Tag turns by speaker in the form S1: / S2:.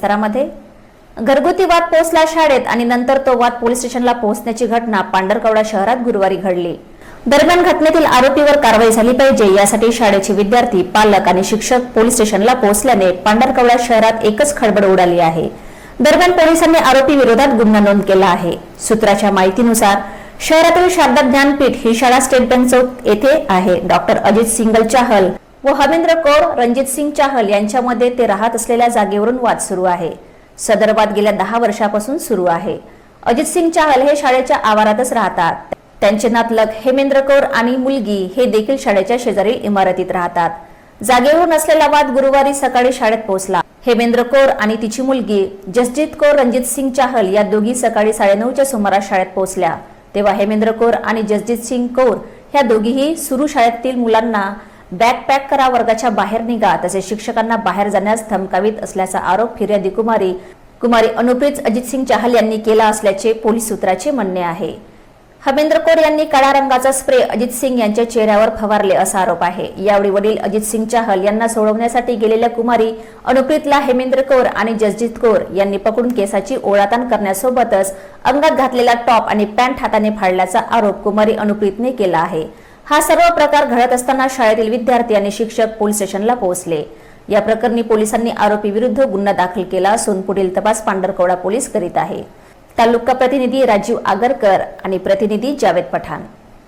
S1: सविस्तरामध्ये घरगुती वाद पोहोचला शाळेत आणि नंतर तो वाद पोलीस स्टेशनला पोहोचण्याची घटना पांढरकवडा शहरात गुरुवारी घडली. दरम्यान घटनेतील आरोपीवर कारवाई झाली पाहिजे यासाठी शाळेचे विद्यार्थी पालक आणि शिक्षक पोलीस स्टेशनला पोहोचल्याने पांढरकवडा शहरात एकच खळबळ उडाली आहे. दरम्यान पोलिसांनी आरोपी विरोधात गुन्हा नोंद केला आहे. सूत्राच्या माहितीनुसार शहरातील शारदा ज्ञानपीठ ही शाळा स्टेट बँक चौक येथे आहे. डॉक्टर अजित सिंगल चाहल व हमेंद्र कौर रणजित सिंग चाहल यांच्यामध्ये ते राहत असलेल्या जागेवरून वाद सुरू आहे. सदर वाद गेल्या दहा वर्षापासून सुरू आहे. अजित सिंग चाहल हे शाळेच्या आवारातच राहतात. त्यांचे नातलग हेमेंद्र कौर आणि मुलगी हे देखील शाळेच्या शेजारील इमारतीत राहतात. जागेवरून असलेला वाद गुरुवारी सकाळी शाळेत पोहोचला. हेमेंद्र कौर आणि तिची मुलगी जसजित कौर रणजित सिंग चाहल या दोघी सकाळी साडेनऊच्या सुमारास शाळेत पोहोचल्या. तेव्हा हेमेंद्र कौर आणि जसजित सिंग कौर ह्या दोघीही सुरू शाळेतील मुलांना बॅग पॅक करा वर्गाच्या बाहेर निघा तसेच शिक्षकांना बाहेर जाण्यास थमकावीत असल्याचा आरोप फिर्यादी कुमारी कुमारी अनुप्रीत अजित सिंग चाहल यांनी केला असल्याचे पोलीस सूत्राचे म्हणणे आहे. हमेंद्र कौर यांनी काळ्या रंगाचा स्प्रे अजित सिंग यांच्या चेहऱ्यावर फवारले असा आरोप आहे. यावेळी वडील अजित सिंग चाहल यांना सोडवण्यासाठी गेलेल्या कुमारी अनुप्रीतला हेमेंद्र कौर आणि जसजित कौर यांनी पकडून केसाची ओळाताण करण्यासोबतच अंगात घातलेला टॉप आणि पॅन्ट हाताने फाडल्याचा आरोप कुमारी अनुप्रीतने केला आहे. हा सर्व प्रकार घडत असताना शाळेतील विद्यार्थी आणि शिक्षक पोलीस स्टेशनला पोहोचले. या प्रकरणी पोलिसांनी आरोपी विरुद्ध गुन्हा दाखल केला असून पुढील तपास पांढरकवडा पोलीस करीत आहे. तालुका प्रतिनिधी राजीव आगरकर आणि प्रतिनिधी जावेद पठाण.